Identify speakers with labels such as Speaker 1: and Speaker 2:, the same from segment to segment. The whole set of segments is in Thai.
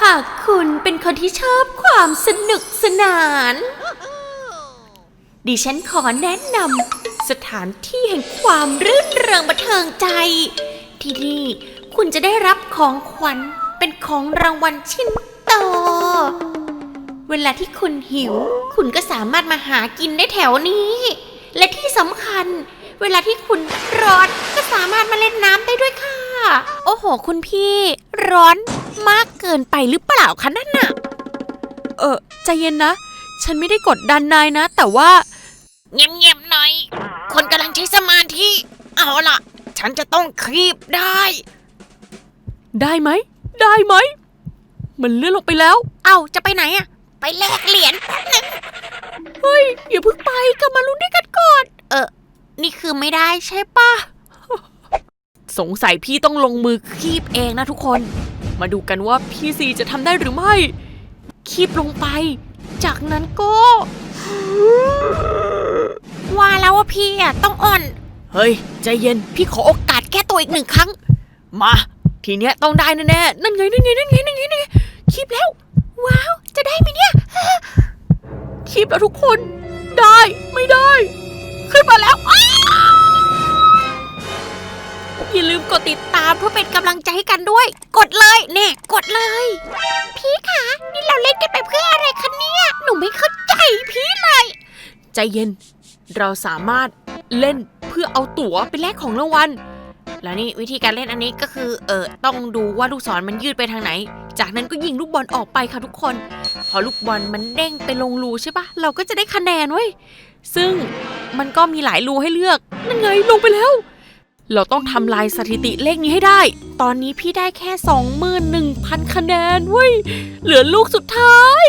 Speaker 1: หากคุณเป็นคนที่ชอบความสนุกสนาน ดิฉันขอแนะนำสถานที่แห่งความรื่นเริงบันเทิงใจ ที่นี่คุณจะได้รับของขวัญเป็นของรางวัลชิ้นโต เวลาที่คุณหิว คุณก็สามารถมาหากินได้แถวนี้ และที่สำคัญ เวลาที่คุณร้อนก็สามารถมาเล่นน้ำได้ด้วยค่ะ โอ้โห คุณพี่ ร้อน มากเกินไปหรือเปล่าคะนั่นน่ะ
Speaker 2: เออใจเย็นนะ ฉันไม่ได้กดดันนายนะ แต่ว่า
Speaker 3: เงียบๆหน่อย คนกำลังใช้สมาธิ เอาล่ะ ฉันจะต้องคีบได้
Speaker 2: ได้ไหม ได้ไหม มันเลื่อนลงไปแล้ว
Speaker 1: เอ้าจะไปไหนอะ
Speaker 3: ไปแลกเหรียญ
Speaker 2: เฮ้ย อย่าเพิ่งไปกลับมาลุ้นด้วยกันก่อน
Speaker 1: เออ นี่คือไม่ได้ใช่ปะ
Speaker 2: สงสัยพี่ต้องลงมือคีบเองนะทุกคน มาดูกันว่าพี่ซีจะทำได้หรือไม่ คีบลงไป จากนั้นก็
Speaker 1: ว่าแล้วว่าพี่อะต้องอ่อน
Speaker 2: เฮ้ย ใจเย็นพี่ขอโอกาสแก้ตัวอีกหนึ่งครั้ง มา ทีเนี้ยต้องได้แน่ๆนั่นไงนั่นไงนั่นไงนั่นไงนั่นไงคีบแล้ว
Speaker 1: ว้าว จะได้ไหมเนี่ย
Speaker 2: คีบแล้วทุกคน ได้ไม่ได้ ขึ้นมาแล้วอ้าวอย่าลืมกดติดตาม
Speaker 1: เพื่อเป็นกำลังใจให้กันด้วย กดเลยเน่กดเลย พี่คะนี่เราเล่นกันไปเพื่ออะไรคะเนี่ยหนูไม่เข้าใจพี่เลย
Speaker 2: ใจเย็น เราสามารถเล่นเพื่อเอาตั๋วไปแลกของรางวัล
Speaker 1: แล้วนี่วิธีการเล่นอันนี้ก็คือเออต้องดูว่าลูกศรมันยืดไปทางไหน
Speaker 2: จากนั้นก็ยิงลูกบอลออกไปค่ะทุกคน พอลูกบอลมันเด้งไปลงรูใช่ปะเราก็จะได้คะแนนเว้ยซึ่งมันก็มีหลายรูให้เลือกนั่นไงลงไปแล้ว เราต้องทำลายสถิติเลขนี้ให้ได้ ตอนนี้พี่ได้แค่ 21,000 คะแนนเว้ย เหลือลูกสุดท้าย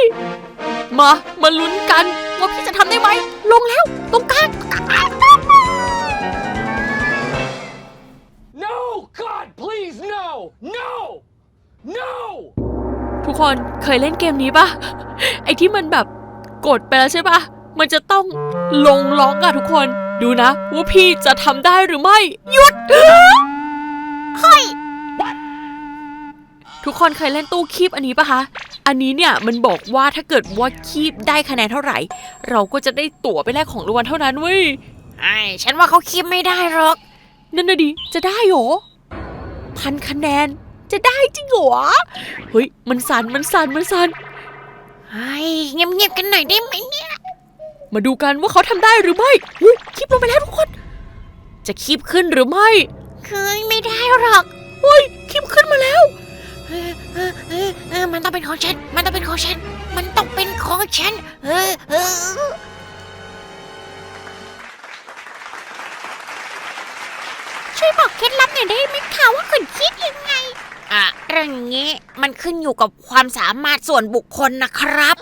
Speaker 2: มา มาลุ้นกัน ว่าพี่จะทำได้ไหม ลงแล้ว ตรงกลาง
Speaker 4: No! God, please, no! No! No!
Speaker 2: ทุกคนเคยเล่นเกมนี้ปะไอที่มันแบบกดไปแล้วใช่ปะมันจะต้องลงล็อกอะทุกคน ดูนะ ว่าพี่จะทำได้หรือไม่ หยุดเฮ้ยทุกคนเคยเล่นตู้คีบอันนี้ปะคะ อันนี้เนี่ยมันบอกว่าถ้าเกิดว่าคีบได้คะแนนเท่าไหร่ เราก็จะได้ตั๋วไปแลกของรางวัลเท่านั้นเว้ย
Speaker 3: ไอ้ฉันว่าเขาคีบไม่ได้หรอก
Speaker 2: นั่นน่ะดิ จะได้เหรอพันคะแนน จะได้จริงเหรอ เฮ้ย มันสั่นมันสั่นมันสั่น
Speaker 3: ไอ้เงียบๆกันหน่อยได้ไหมเนี่ย
Speaker 2: มาดูกันว่าเขาทำได้หรือไม่อุ๊ยคลิปลงไปแล้วทุกคน จะคลิปขึ้นหรือไม่
Speaker 3: คือไม่ได้หรอก
Speaker 2: เฮ้ยคลิปขึ้นมาแล้ว
Speaker 3: เออเออเออเออมันต้องเป็นของฉัน มันต้องเป็นของฉัน มันต้องเป็นของฉัน เออเออ
Speaker 1: ช่วยบอกเคล็ดลับหน่อยได้ไหมคะว่าคุณคิดยังไง
Speaker 3: อะเรื่องนี้มันขึ้นอยู่กับความสามารถส่วนบุคคลนะครับ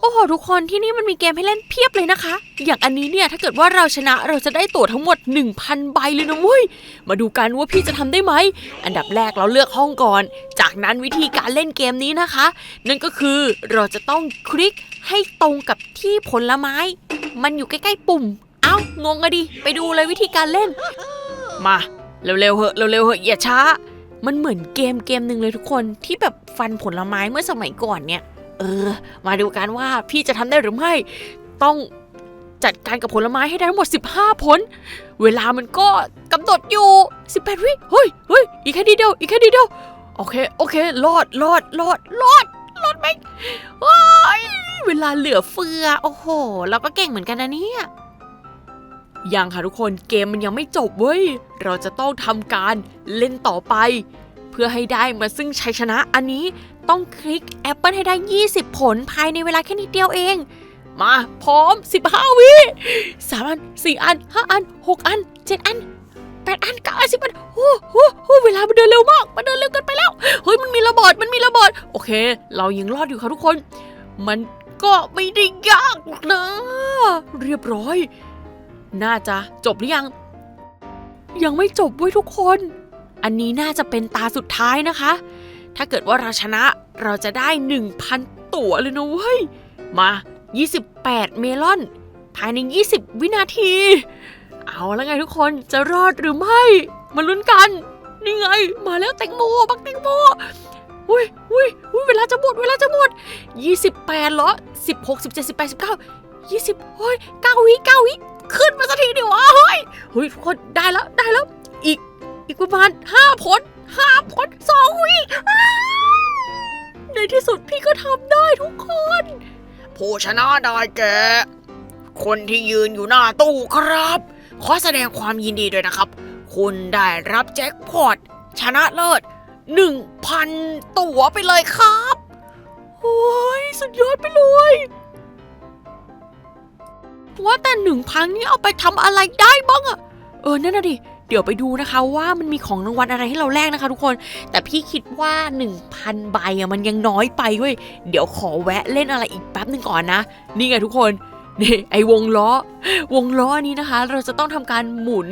Speaker 2: โอ้โหทุกคนที่นี่มันมีเกมให้เล่นเพียบเลยนะคะ อย่างอันนี้เนี่ยถ้าเกิดว่าเราชนะเราจะได้ตั๋วทั้งหมด 1,000 ใบเลยนะเว้ย มาดูกันว่าพี่จะทำได้ไหม อันดับแรกเราเลือกห้องก่อน จากนั้นวิธีการเล่นเกมนี้นะคะ นั่นก็คือเราจะต้องคลิกให้ตรงกับที่ผลไม้ มันอยู่ใกล้ๆปุ่ม เอ้างงอะดิ ไปดูเลยวิธีการเล่น มาเร็วๆเหอะเร็วๆเหอะอย่าช้า มันเหมือนเกมเกมหนึ่งเลยทุกคนที่แบบฟันผลไม้เมื่อสมัยก่อนเนี่ย เออ มาดูกันว่าพี่จะทำได้หรือไม่ ต้องจัดการกับผลไม้ให้ได้ทั้งหมด 15 ผล เวลามันก็กำหนดอยู่ 18 วิเฮ้ยเฮ้ยอีกแค่นิดเดียว อีกแค่นิดเดียว โอเค โอเค รอด รอด รอด รอด รอดไหมโอ้ยเวลาเหลือเฟือ โอ้โห
Speaker 1: เราก็เก่งเหมือนกันนะเนี่ย
Speaker 2: ยังค่ะทุกคน เกมมันยังไม่จบเว้ย เราจะต้องทำการเล่นต่อไป พื่อให้ได้มาซึ่งชัยชนะอันนี้ต้องคลิกแอปเปิลให้ได้ 20 ผลภายในเวลาแค่นิดเดียวเอง มาพร้อม 15 วิสามอันสี่อันห้าอันหกอันเจ็ดอันแปดอันเก้าอันสิบอันโอ้โหโอ้เวลามันเดินเร็วมาก มันเดินเร็วเกินไปแล้วเฮ้ยมันมีระเบิดมันมีระเบิดโอเค เรายังรอดอยู่ค่ะทุกคน มันก็ไม่ได้ยากหรอกนะเรียบร้อย น่าจะจบหรือยัง ยังไม่จบเว้ยทุกคน อันนี้น่าจะเป็นตาสุดท้ายนะคะ ถ้าเกิดว่าเราชนะเราจะได้ 1,000 ตั๋วเลยนะเว้ย มา 28 เมลอน ภายใน 20 วินาที เอาแล้วไงทุกคนจะรอดหรือไม่ มาลุ้นกัน นี่ไง มาแล้วแตงโม บักแตงโมอุ้ยอุ้ย28เหรอ 16 17 18 19 20เฮ้ย9วิ9วิขึ้นมาสักทีดิวะเฮ้ยเฮ้ยทุกคนได้แล้วได้แล้วอีก อีกประมาณ5ผล5ผล2วิอ้าวในที่สุดพี่ก็ทำได้ทุกคน ผู้ชนะได้แก่คนที่ยืนอยู่หน้าตู้ครับ ขอแสดงความยินดีด้วยนะครับ คุณได้รับแจ็คพอตชนะเลิศ1,000 ตั๋วไปเลยครับโอ้ยสุดยอดไปเลยว่าแต่หนึ่งพันนี่เอาไปทำอะไรได้บ้างอะเออนั่นน่ะดิ เดี๋ยวไปดูนะคะว่ามันมีของรางวัลอะไรให้เราแลกนะคะทุกคน แต่พี่คิดว่า 1,000 ใบอะมันยังน้อยไปเว้ย เดี๋ยวขอแวะเล่นอะไรอีกแป๊บหนึ่งก่อนนะ นี่ไงทุกคน นี่ไอ้วงล้อ วงล้ออันนี้นะคะ เราจะต้องทำการหมุน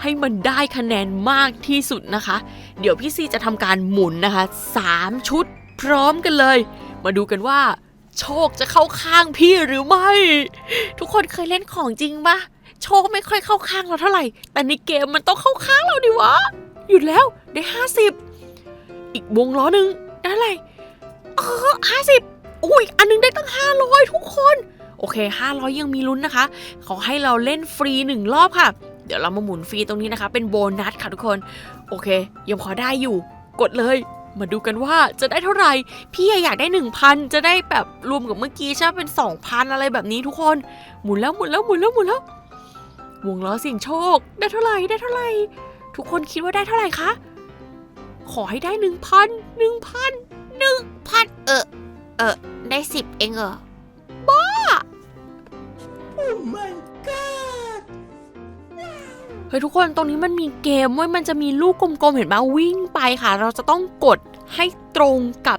Speaker 2: ให้มันได้คะแนนมากที่สุดนะคะ เดี๋ยวพี่ซีจะทำการหมุนนะคะ 3 ชุดพร้อมกันเลย มาดูกันว่า โชคจะเข้าข้างพี่หรือไม่ ทุกคนเคยเล่นของจริงปะ โชคไม่ค่อยเข้าข้างเราเท่าไหร่ แต่ในเกมมันต้องเข้าข้างเราดิวะ หยุดแล้วได้50อีกวงล้อหนึ่งได้อะไรเออห้าสิบอุ้ยอันหนึงได้ตั้ง500ทุกคน โอเค500ยังมีลุ้นนะคะเขาให้เราเล่นฟรีหนึ่งรอบค่ะ เดี๋ยวเรามาหมุนฟรีตรงนี้นะคะ เป็นโบนัสค่ะทุกคน โอเค ยังพอได้อยู่ กดเลยมาดูกันว่าจะได้เท่าไหร่ พี่อยากได้ 1,000 จะได้แบบรวมกับเมื่อกี้ใช่ไหมเป็น 2,000 อะไรแบบนี้ทุกคน หมุนแล้วหมุนแล้วหมุนแล้วหมุนแล้ว วงล้อเสี่ยงโชค ได้เท่าไหร่ได้เท่าไหร่ ทุกคนคิดว่าได้เท่าไหร่คะ ขอให้ได้1,000 1,000
Speaker 3: พันเออเออได้สิบเองเหรอ
Speaker 2: เฮ้ยทุกคนตรงนี้มันมีเกมเว้ยมันจะมีลูกกลมๆเห็นไหมวิ่งไปค่ะ เราจะต้องกดให้ตรงกับ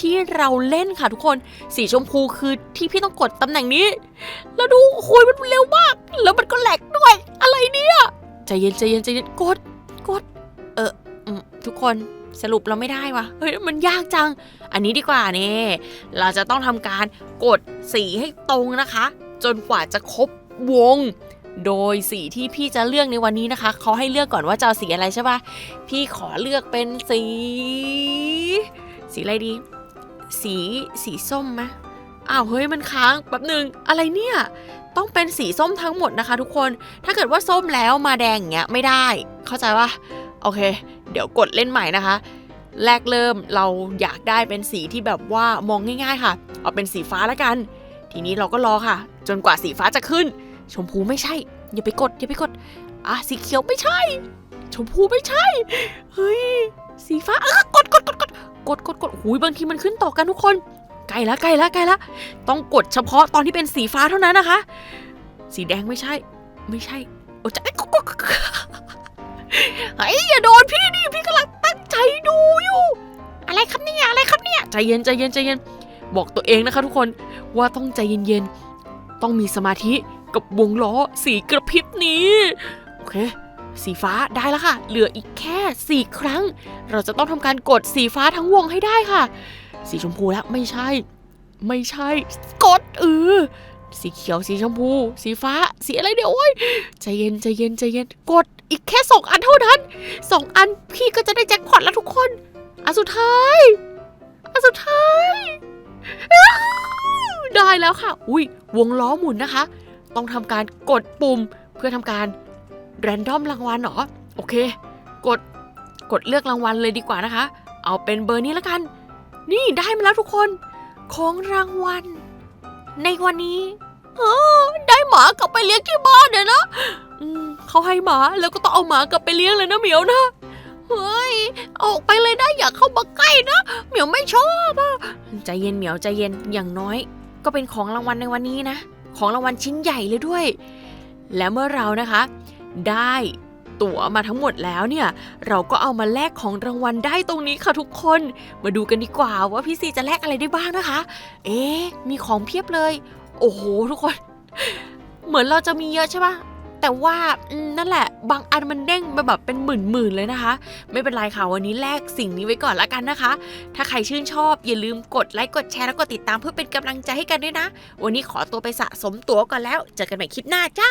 Speaker 2: ที่เราเล่นค่ะทุกคน สีชมพูคือที่พี่ต้องกดตำแหน่งนี้ แล้วดูโอ้ยมันเร็วมาก แล้วมันก็แหลกด้วย อะไรเนี่ยใจเย็นใจเย็นใจเย็นกดกด เอออืมทุกคนสรุปเราไม่ได้วะเฮ้ยมันยากจัง อันนี้ดีกว่าเนี่ยเราจะต้องทำการกดสีให้ตรงนะคะ จนกว่าจะครบวง โดยสีที่พี่จะเลือกในวันนี้นะคะ เขาให้เลือกก่อนว่าจะเอาสีอะไรใช่ปะพี่ขอเลือกเป็นสี สีอะไรดี สีสีส้มไหมอ้าวเฮ้ยมันค้างแป๊บหนึ่งอะไรเนี่ย ต้องเป็นสีส้มทั้งหมดนะคะ ทุกคนถ้าเกิดว่าส้มแล้วมาแดงอย่างเงี้ยไม่ได้ เข้าใจปะโอเค เดี๋ยวกดเล่นใหม่นะคะ แรกเริ่มเราอยากได้เป็นสีที่แบบว่ามองง่าย ๆ ค่ะ เอาเป็นสีฟ้าละกัน ทีนี้เราก็รอค่ะ จนกว่าสีฟ้าจะขึ้น ชมพูไม่ใช่ อย่าไปกด อย่าไปกดอะสีเขียวไม่ใช่ ชมพูไม่ใช่เฮ้ยสีฟ้าเออ กดกดกดหุยบางทีมันขึ้นต่อกันทุกคนใกล้ล้วใกล้ล้วใกล้ล้วต้องกดเฉพาะตอนที่เป็นสีฟ้าเท่านั้นนะคะ สีแดงไม่ใช่ ไม่ใช่โอ้จะเอ้กดกดกดเฮ้ยอย่าโดนพี่ดิพี่กำลังตั้งใจดูอยู่ อะไรครับเนี่ยอะไรครับเนี่ยใจเย็นใจเย็นใจเย็น บอกตัวเองนะคะ ทุกคนว่าต้องใจเย็นๆต้องมีสมาธิกับวงล้อสีกระพริบนี้โอเค สีฟ้าได้แล้วค่ะ เหลืออีกแค่ 4 ครั้ง เราจะต้องทำการกดสีฟ้าทั้งวงให้ได้ค่ะ สีชมพูแล้วไม่ใช่ ไม่ใช่ กดเออสีเขียวสีชมพู สีฟ้า สีอะไรเดี๋ยวโอ้ยใจเย็นใจเย็นใจเย็นกดอีกแค่สองอันเท่านั้นสองอันพี่ก็จะได้แจ็คพอตแล้วทุกคนอันสุดท้ายอันสุดท้าย ได้แล้วค่ะ อุ้ยวงล้อหมุนนะคะ ต้องทำการกดปุ่มเพื่อทำการ แรนดอมรางวัลเหรอ โอเค กดกดเลือกรางวัลเลยดีกว่านะคะ เอาเป็นเบอร์นี้แล้วกัน นี่ได้มาแล้วทุกคน ของรางวัล ในวันนี้เออได้หมากลับไปเลี้ยงที่บ้านเนี่ยนะเขาให้หมาแล้วก็ต้องเอาหมากลับไปเลี้ยงเลยนะเหมียวนะเฮ้ยออกไปเลยนะอย่าเข้ามาใกล้นะเหมียวไม่ชอบอะใจเย็นเหมียวใจเย็นอย่างน้อย ก็เป็นของรางวัลในวันนี้นะ ของรางวัลชิ้นใหญ่เลยด้วย และเมื่อเรานะคะ ได้ตั๋วมาทั้งหมดแล้วเนี่ย เราก็เอามาแลกของรางวัลได้ตรงนี้ค่ะทุกคน มาดูกันดีกว่าว่าพี่ซีจะแลกอะไรได้บ้างนะคะ เอ๊มีของเพียบเลย โอ้โหทุกคน เหมือนเราจะมีเยอะใช่ปะแต่ว่านั่นแหละ บางอันมันเด้งมาแบบเป็นหมื่นๆเลยนะคะ ไม่เป็นไรค่ะวันนี้แลกสิ่งนี้ไว้ก่อนละกันนะคะ ถ้าใครชื่นชอบอย่าลืมกดไลค์กดแชร์แล้วก็ติดตามเพื่อเป็นกำลังใจให้กันด้วยนะ วันนี้ขอตัวไปสะสมตั๋วก่อนแล้วเจอกันใหม่คลิปหน้าจ้า